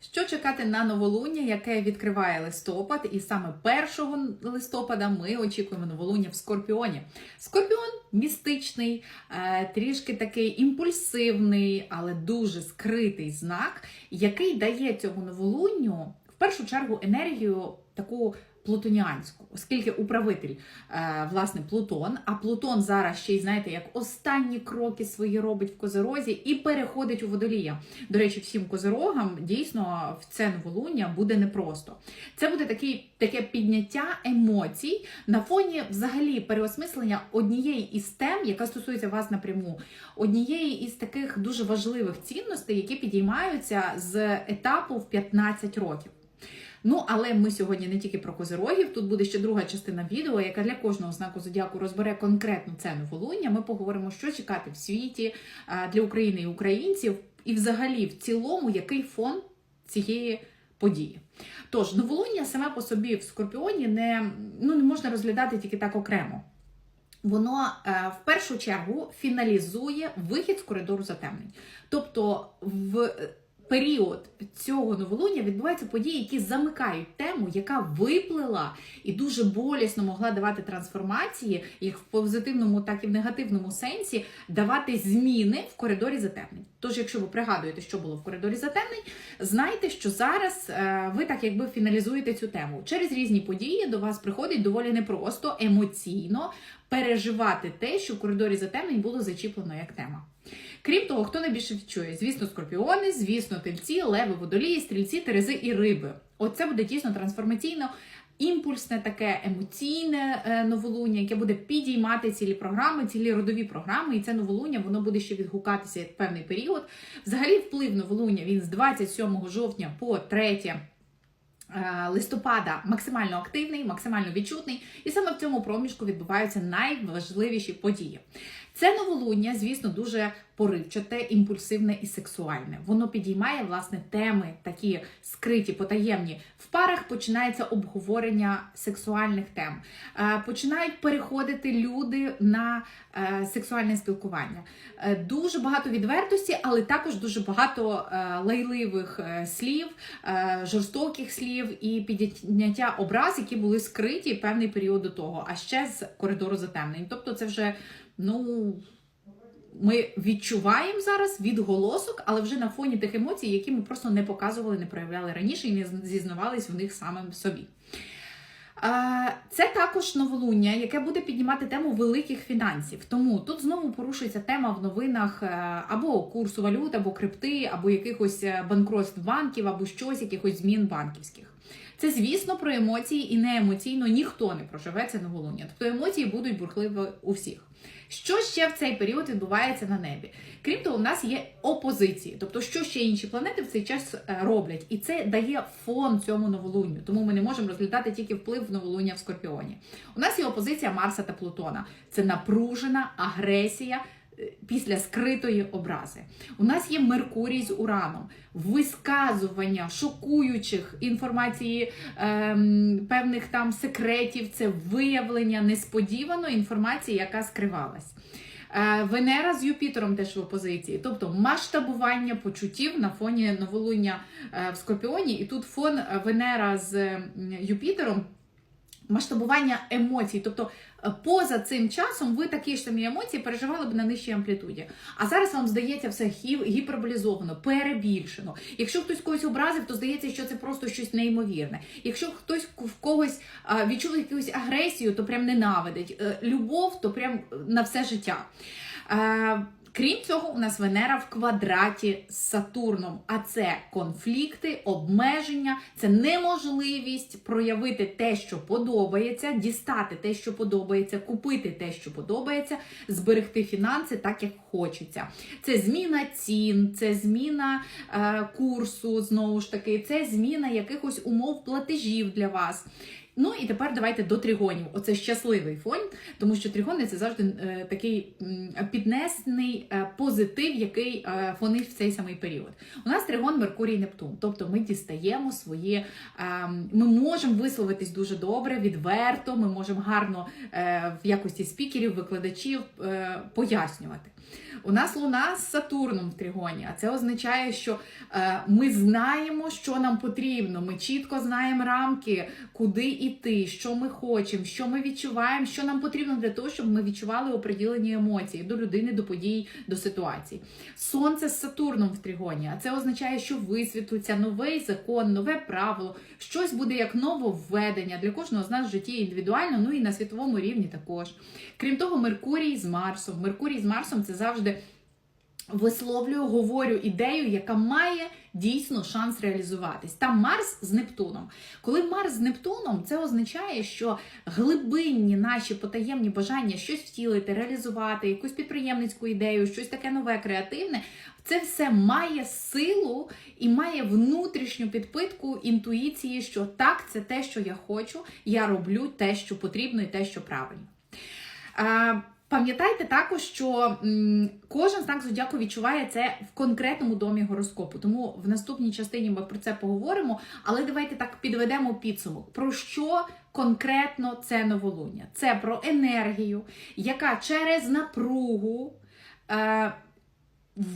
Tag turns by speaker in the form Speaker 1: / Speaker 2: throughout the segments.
Speaker 1: Що чекати на новолуння, яке відкриває листопад, і саме 1 листопада ми очікуємо новолуння в Скорпіоні. Скорпіон містичний, е, трішки такий імпульсивний, але дуже скритий знак, який дає цьому новолунню в першу чергу енергію таку плутоніанську, оскільки управитель е, власне Плутон, а Плутон зараз ще й знаєте, як останні кроки свої робить в козорозі і переходить у водолія. До речі, всім козорогам дійсно в це новолуння буде непросто. Це буде такий, таке підняття емоцій на фоні взагалі переосмислення однієї із тем, яка стосується вас напряму, однієї із таких дуже важливих цінностей, які підіймаються з етапу в 15 років. Ну, але ми сьогодні не тільки про козирогів. Тут буде ще друга частина відео, яка для кожного знаку зодіаку розбере конкретну це новолуння. Ми поговоримо, що чекати в світі для України і українців, і взагалі в цілому, який фон цієї події. Тож, новолуння саме по собі в Скорпіоні не, ну, не можна розглядати тільки так окремо. Воно е, в першу чергу фіналізує вихід з коридору затемнень. Тобто, в період цього новолуння відбуваються події, які замикають тему, яка виплила і дуже болісно могла давати трансформації, як в позитивному, так і в негативному сенсі, давати зміни в коридорі затемнень. Тож, якщо ви пригадуєте, що було в коридорі затемнень, знайте, що зараз е, ви так якби фіналізуєте цю тему. Через різні події до вас приходить доволі непросто, емоційно переживати те, що в коридорі затемнень було зачіплено як тема. Крім того, хто найбільше відчує? Звісно, скорпіони, звісно, тельці, леви, водолії, стрільці, терези і риби. Оце буде дійсно трансформаційно. Імпульсне таке емоційне е, новолуння, яке буде підіймати цілі програми, цілі родові програми, і це новолуння воно буде ще відгукатися в певний період. Взагалі, вплив новолуння він з 27 жовтня по 3 Е, листопада максимально активний, максимально відчутний, і саме в цьому проміжку відбуваються найважливіші події. Це новолуння, звісно, дуже поривчате, імпульсивне і сексуальне. Воно підіймає власне теми, такі скриті, потаємні. В парах починається обговорення сексуальних тем. Е, Починають переходити люди на е, сексуальне спілкування. Е, Дуже багато відвертості, але також дуже багато е, лайливих е, слів, е, жорстоких слів і підняття образ, які були скриті певний період до того, а ще з коридору затемнень. Тобто, це вже ну. Ми відчуваємо зараз відголосок, але вже на фоні тих емоцій, які ми просто не показували, не проявляли раніше і не зізнавались в них самим собі. Це також новолуння, яке буде піднімати тему великих фінансів. Тому тут знову порушується тема в новинах е, або курсу валют, або крипти, або якихось е, банкротств банків, або щось, якихось змін банківських. Це, звісно, про емоції, і не емоційно ніхто не проживе це новолуння. Тобто емоції будуть бурхливі у всіх. Що ще в цей період відбувається на небі? Крім того, у нас є опозиції, тобто, що ще інші планети в цей час е, роблять, і це дає фон цьому новолунню. Тому ми не можемо розглядати тільки вплив новолуння в Скорпіоні. У нас є опозиція Марса та Плутона. Це напружена агресія. Після скритої образи у нас є Меркурій з Ураном, висказування шокуючих інформації ем, певних там секретів, це виявлення несподіваної інформації, яка скривалась. Е, Венера з Юпітером теж в опозиції, тобто масштабування почуттів на фоні новолуння е, в Скорпіоні, і тут фон Венера з Юпітером. Масштабування емоцій, тобто е, поза цим часом ви такі ж самі емоції переживали б на нижчій амплітуді. А зараз вам здається все гіперболізовано, перебільшено. Якщо хтось когось образив, то здається, що це просто щось неймовірне. Якщо хтось в когось відчув якусь агресію, то прям ненавидить. Е, Любов, то прям на все життя. Крім цього, у нас Венера в квадраті з Сатурном, а це конфлікти, обмеження, це неможливість проявити те, що подобається, дістати те, що подобається, купити те, що подобається, зберегти фінанси так, як хочеться. Це зміна цін, це зміна е, курсу, знову ж таки, це зміна якихось умов платежів для вас. Ну і тепер давайте до тригонів. Оце щасливий фон, тому що тригони це завжди е, такий піднесений е, позитив, який е, фонить в цей самий період. У нас тригон Меркурій Нептун, тобто ми дістаємо свої, е, ми можемо висловитись дуже добре, відверто, ми можемо гарно е, в якості спікерів, викладачів е, пояснювати. У нас луна з Сатурном в тригоні, а це означає, що е, ми знаємо, що нам потрібно. Ми чітко знаємо рамки, куди йти, що ми хочемо, що ми відчуваємо, що нам потрібно для того, щоб ми відчували оприділені емоції до людини, до подій, до ситуацій. Сонце з Сатурном в тригоні, а це означає, що висвітлюється новий закон, нове правило, щось буде як нововведення для кожного з нас в житті індивідуально, ну і на світовому рівні також. Крім того, Меркурій з Марсом. Меркурій з Марсом це завжди висловлюю, говорю ідею, яка має дійсно шанс реалізуватись. Там Марс з Нептуном. Коли Марс з Нептуном, це означає, що глибинні наші потаємні бажання щось втілити, реалізувати, якусь підприємницьку ідею, щось таке нове, креативне. Це все має силу і має внутрішню підпитку інтуїції, що так, це те, що я хочу, я роблю те, що потрібно, і те, що правильно. Пам'ятайте також, що кожен знак зодіаку відчуває це в конкретному домі гороскопу. Тому в наступній частині ми про це поговоримо. Але давайте так підведемо підсумок. Про що конкретно це новолуння? Це про енергію, яка через напругу. Е,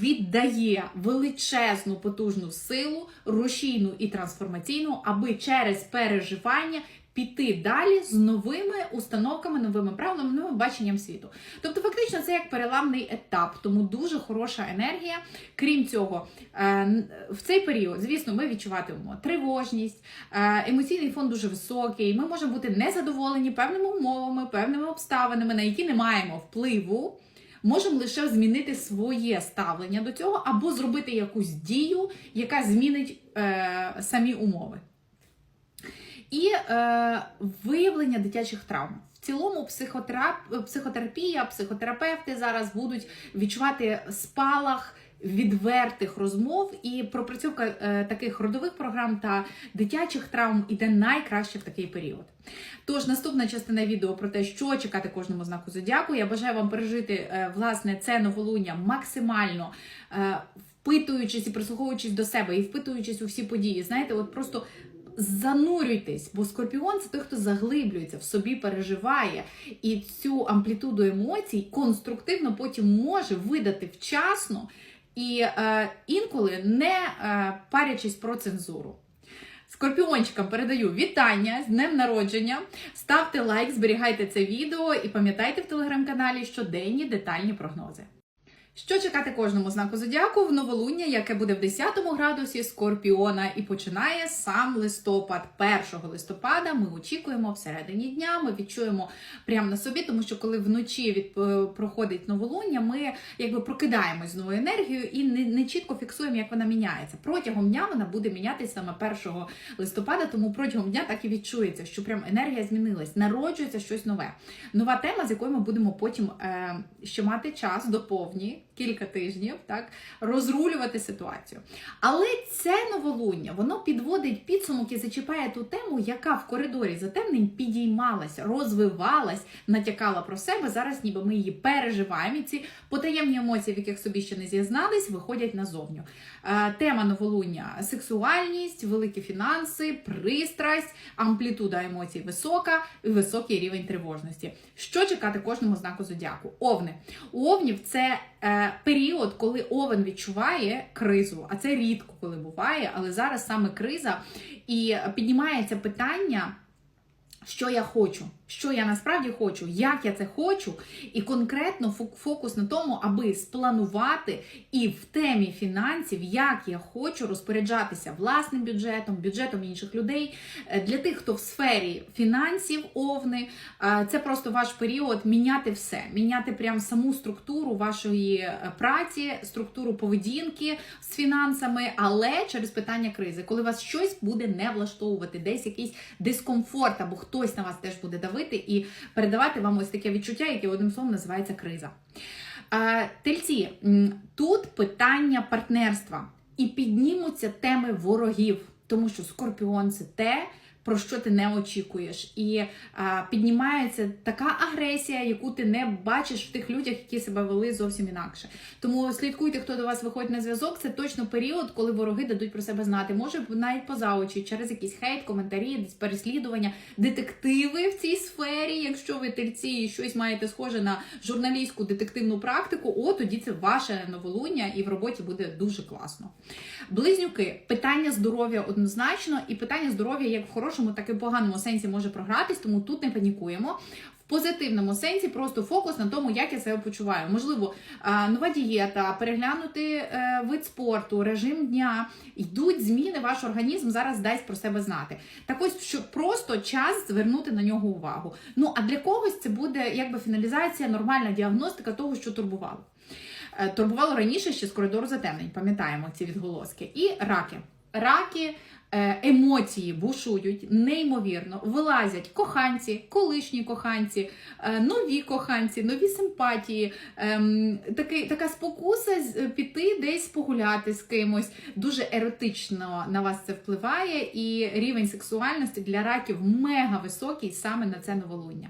Speaker 1: Віддає величезну потужну силу, рушійну і трансформаційну, аби через переживання піти далі з новими установками, новими правилами, новим баченням світу. Тобто, фактично, це як переламний етап, тому дуже хороша енергія. Крім цього, е, в цей період, звісно, ми відчуватимемо тривожність, е, емоційний фон дуже високий. Ми можемо бути незадоволені певними умовами, певними обставинами, на які не маємо впливу. Можемо лише змінити своє ставлення до цього, або зробити якусь дію, яка змінить е, самі умови. І е, виявлення дитячих травм. В цілому психотерап... психотерапія, психотерапевти зараз будуть відчувати спалах відвертих розмов, і пропрацьовка е, таких родових програм та дитячих травм іде найкраще в такий період. Тож, наступна частина відео про те, що чекати кожному знаку зодіаку. Я бажаю вам пережити е, власне це новолуння максимально. Е, Впитуючись і прислуховуючись до себе, і впитуючись у всі події, знаєте, от просто занурюйтесь, бо скорпіон це той, хто заглиблюється в собі, переживає, і цю амплітуду емоцій конструктивно потім може видати вчасно і е, інколи не е, парячись про цензуру. Скорпіончикам передаю вітання з днем народження. Ставте лайк, зберігайте це відео і пам'ятайте в телеграм-каналі щоденні детальні прогнози. Що чекати кожному знаку зодіаку в новолуння, яке буде в 10 градусі Скорпіона, і починає сам листопад. 1 листопада ми очікуємо всередині дня. Ми відчуємо прямо на собі, тому що коли вночі від е, проходить новолуння, ми якби прокидаємось з новою енергією і не, не чітко фіксуємо, як вона міняється. Протягом дня вона буде мінятися саме 1 листопада, тому протягом дня так і відчується, що прям енергія змінилась, народжується щось нове. Нова тема, з якою ми будемо потім е, ще мати час до повні кілька тижнів, так розрулювати ситуацію. Але це новолуння, воно підводить підсумок і зачіпає ту тему, яка в коридорі затемнень підіймалась, розвивалась, натякала про себе. Зараз, ніби ми її переживаємо. І ці потаємні емоції, в яких собі ще не зізнались, виходять назовню. Е, тема новолуння сексуальність, великі фінанси, пристрасть, амплітуда емоцій висока, і високий рівень тривожності. Що чекати кожному знаку зодіаку? Овни. У овнів це е, період, коли овен відчуває кризу, а це рідко коли буває, але зараз саме криза і піднімається питання. Що я хочу, що я насправді хочу, як я це хочу, і конкретно фокус на тому, аби спланувати і в темі фінансів, як я хочу розпоряджатися власним бюджетом, бюджетом інших людей. Е, Для тих, хто в сфері фінансів, овни, е, це просто ваш період міняти все, міняти прям саму структуру вашої е, праці, структуру поведінки з фінансами, але через питання кризи, коли вас щось буде не влаштовувати, десь якийсь дискомфорт або хтось на вас теж буде давити і передавати вам ось таке відчуття, яке одним словом називається криза. Тельці, тут питання партнерства і піднімуться теми ворогів, тому що скорпіон це те. Про що ти не очікуєш, і а, піднімається така агресія, яку ти не бачиш в тих людях, які себе вели зовсім інакше. Тому слідкуйте, хто до вас виходить на зв'язок. Це точно період, коли вороги дадуть про себе знати. Може навіть поза очі, через якісь хейт, коментарі, переслідування, детективи в цій сфері. Якщо ви тельці і щось маєте схоже на журналістську детективну практику, о тоді це ваше новолуння, і в роботі буде дуже класно. Близнюки, питання здоров'я однозначно, і питання здоров'я як в хорошому, так і в поганому сенсі може програтись, тому тут не панікуємо. В позитивному сенсі просто фокус на тому, як я себе почуваю. Можливо, нова дієта, переглянути е, вид спорту, режим дня. Йдуть зміни, ваш організм зараз дасть про себе знати. Так ось що просто час звернути на нього увагу. Ну а для когось це буде якби фіналізація, нормальна діагностика того, що турбувало. Е, Турбувало раніше ще з коридору затемнень, пам'ятаємо ці відголоски. І раки. Раки. Е, Емоції бушують неймовірно, вилазять коханці, колишні коханці, е, нові коханці, нові симпатії. ем, така спокуса з- піти десь погуляти з кимось. Дуже еротично на вас це впливає, і рівень сексуальності для раків мега високий саме на це новолуння.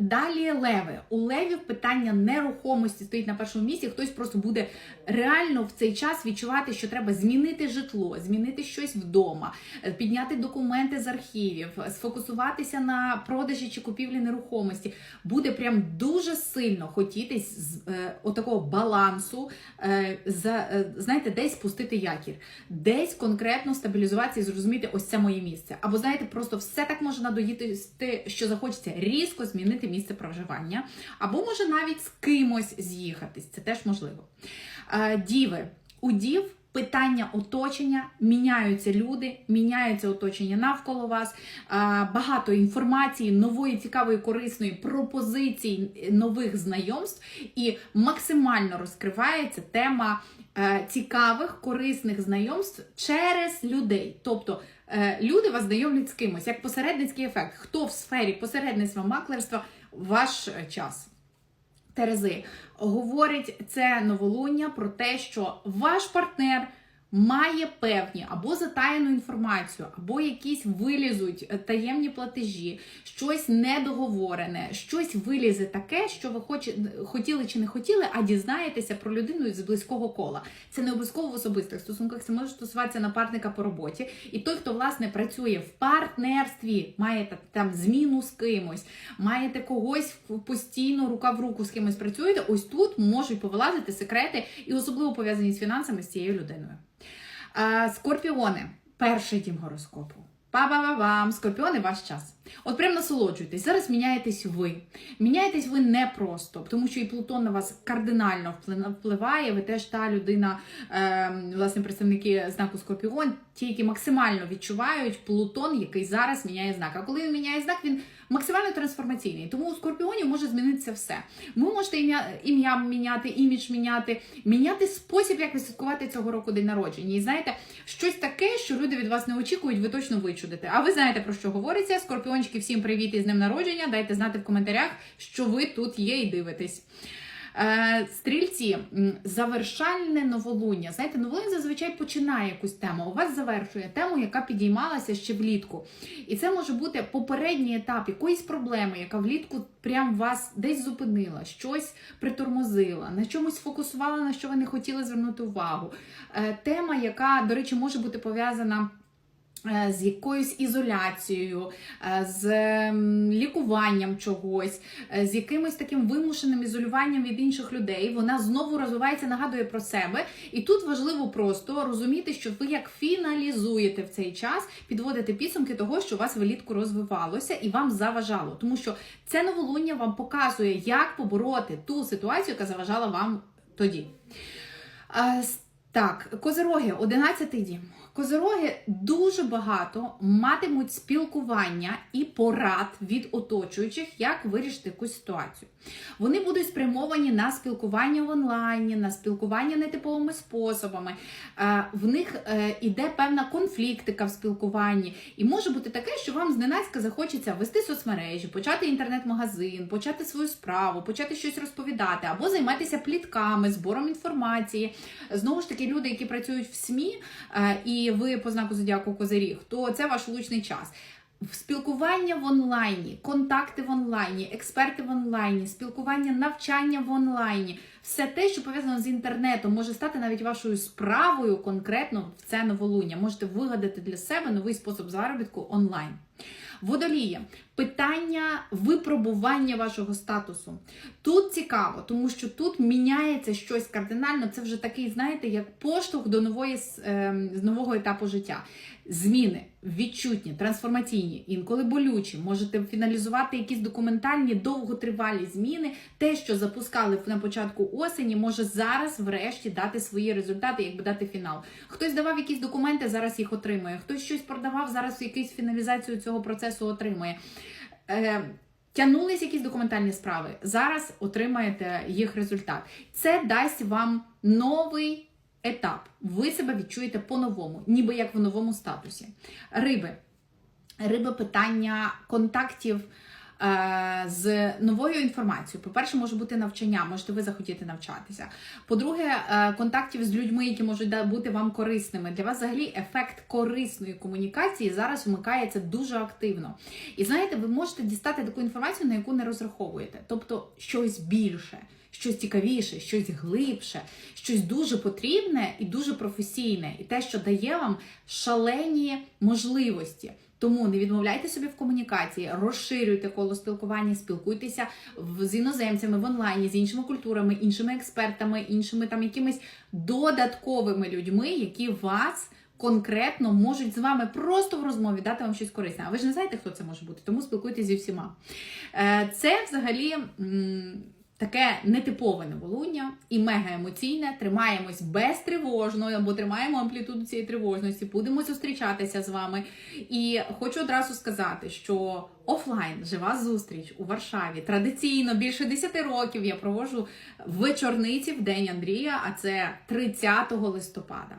Speaker 1: Далі леви. У левів питання нерухомості стоїть на першому місці. Хтось просто буде реально в цей час відчувати, що треба змінити житло, змінити щось вдома, е, підняти документи з архівів, сфокусуватися на продажі чи купівлі нерухомості. Буде прям дуже сильно хотітись з е, отакого балансу, е, за, е, знаєте, десь спустити якір, десь конкретно стабілізуватися і зрозуміти, ось це моє місце. Або знаєте, просто все так може надоїти, що захочеться різко змінити місце проживання, або може навіть з кимось з'їхатись. Це теж можливо. Е, Діви, у дів. Питання оточення, міняються люди, міняється оточення навколо вас. Багато інформації, нової, цікавої, корисної пропозицій, нових знайомств, і максимально розкривається тема е, цікавих, корисних знайомств через людей. Тобто е, люди вас знайомлять з кимось, як посередницький ефект. Хто в сфері посередництва, маклерства ваш е, час? Терези. Говорить це новолуння про те, що ваш партнер має певні або затаєну інформацію, або якісь вилізуть е, таємні платежі, щось недоговорене, щось вилізе таке, що ви хоче, хотіли чи не хотіли, а дізнаєтеся про людину з близького кола. Це не обов'язково в особистих стосунках, це може стосуватися напарника по роботі. І той, хто власне працює в партнерстві, маєте там зміну з кимось, маєте когось постійно рука в руку з кимось працюєте. Ось тут можуть повилазити секрети, і особливо пов'язані з фінансами з цією людиною. А, скорпіони, перший дім гороскопу. Па-ба-ба-бам! Скорпіони, ваш час. От прям насолоджуйтесь. Зараз міняєтесь ви. Міняєтесь ви не просто, тому що і Плутон на вас кардинально впливає. Ви теж та людина, е, власне, представники знаку Скорпіон, ті, які максимально відчувають Плутон, який зараз міняє знак. А коли він міняє знак, він максимально трансформаційний. Тому у Скорпіоні може змінитися все. Ви можете ім'я міняти, імідж міняти, міняти спосіб, як ви святкувати цього року день народження. І знаєте, щось таке, що люди від вас не очікують, ви точно вичудите. А ви знаєте про що говориться? Скорпіончики, всім привіт і з днем народження. Дайте знати в коментарях, що ви тут є і дивитесь. Е, Стрільці, завершальне новолуння. Знаєте, новолуння зазвичай починає якусь тему. У вас завершує тему, яка підіймалася ще влітку. І це може бути попередній етап якоїсь проблеми, яка влітку прям вас десь зупинила, щось притормозила, на чомусь фокусувала, на що ви не хотіли звернути увагу. Е, Тема, яка, до речі, може бути пов'язана. Е, З якоюсь ізоляцією, е, з лікуванням чогось, е, з якимось таким вимушеним ізолюванням від інших людей, вона знову розвивається, нагадує про себе. І тут важливо просто розуміти, що ви як фіналізуєте в цей час, підводите підсумки того, що у вас влітку розвивалося і вам заважало. Тому що це новолуння вам показує, як побороти ту ситуацію, яка заважала вам тоді. Так, козироги, 11 дім. Козироги дуже багато матимуть спілкування і порад від оточуючих, як вирішити якусь ситуацію. Вони будуть спрямовані на спілкування в онлайні, на спілкування нетиповими способами. Е, В них е, іде певна конфліктика в спілкуванні, і може бути таке, що вам зненацька захочеться вести соцмережі, почати інтернет-магазин, почати свою справу, почати щось розповідати, або займатися плітками, збором інформації. Знову ж таки, люди, які працюють в СМІ, е, і ви по знаку зодіаку Козиріг, то це ваш влучний час. Спілкування в онлайні, контакти в онлайні, експерти в онлайні, спілкування, навчання в онлайні, все те, що пов'язано з інтернетом, може стати навіть вашою справою конкретно в це новолуння. Можете вигадати для себе новий спосіб заробітку онлайн. Водолія, питання випробування вашого статусу. Тут цікаво, тому що тут міняється щось кардинально. Це вже такий, знаєте, як поштовх до нової ем, з нового етапу життя. Зміни відчутні, трансформаційні, інколи болючі. Можете фіналізувати якісь документальні довготривалі зміни. Те, що запускали на початку осені, може зараз, врешті, дати свої результати, якби дати фінал. Хтось давав якісь документи, зараз їх отримує. Хтось щось продавав, зараз якусь фіналізацію цього процесу отримує. Е, Тягнулись якісь документальні справи. Зараз отримаєте їх результат. Це дасть вам новий етап. Ви себе відчуєте по-новому, ніби як в новому статусі. Риби. Риби питання контактів з новою інформацією. По-перше, може бути навчання, можете ви захотіти навчатися. По-друге, е, контактів з людьми, які можуть бути вам корисними. Для вас взагалі ефект корисної комунікації зараз вмикається дуже активно. І знаєте, ви можете дістати таку інформацію, на яку не розраховуєте, тобто щось більше. Щось цікавіше, щось глибше, щось дуже потрібне і дуже професійне, і те, що дає вам шалені можливості. Тому не відмовляйте собі в комунікації, розширюйте коло спілкування, спілкуйтеся з іноземцями в онлайні, з іншими культурами, іншими експертами, іншими там якимись додатковими людьми, які вас конкретно можуть з вами просто в розмові дати вам щось корисне. А ви ж не знаєте, хто це може бути, тому спілкуйтесь зі всіма. Е, Це взагалі. Таке нетипове новолуння і мега емоційне. Тримаємось безтривожно або тримаємо амплітуду цієї тривожності, будемо зустрічатися з вами. І хочу одразу сказати, що офлайн жива зустріч у Варшаві традиційно більше 10 років я проводжу вечорниці в День Андрія, а це 30 листопада.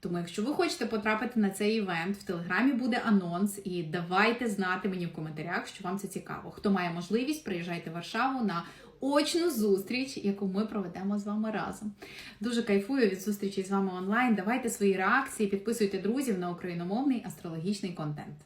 Speaker 1: Тому, якщо ви хочете потрапити на цей івент, в телеграмі буде анонс, і давайте знати мені в коментарях, що вам це цікаво. Хто має можливість, приїжджайте в Варшаву на очну зустріч, яку ми проведемо з вами разом. Дуже кайфую від зустрічі з вами онлайн. Давайте свої реакції, підписуйте друзів на україномовний астрологічний контент.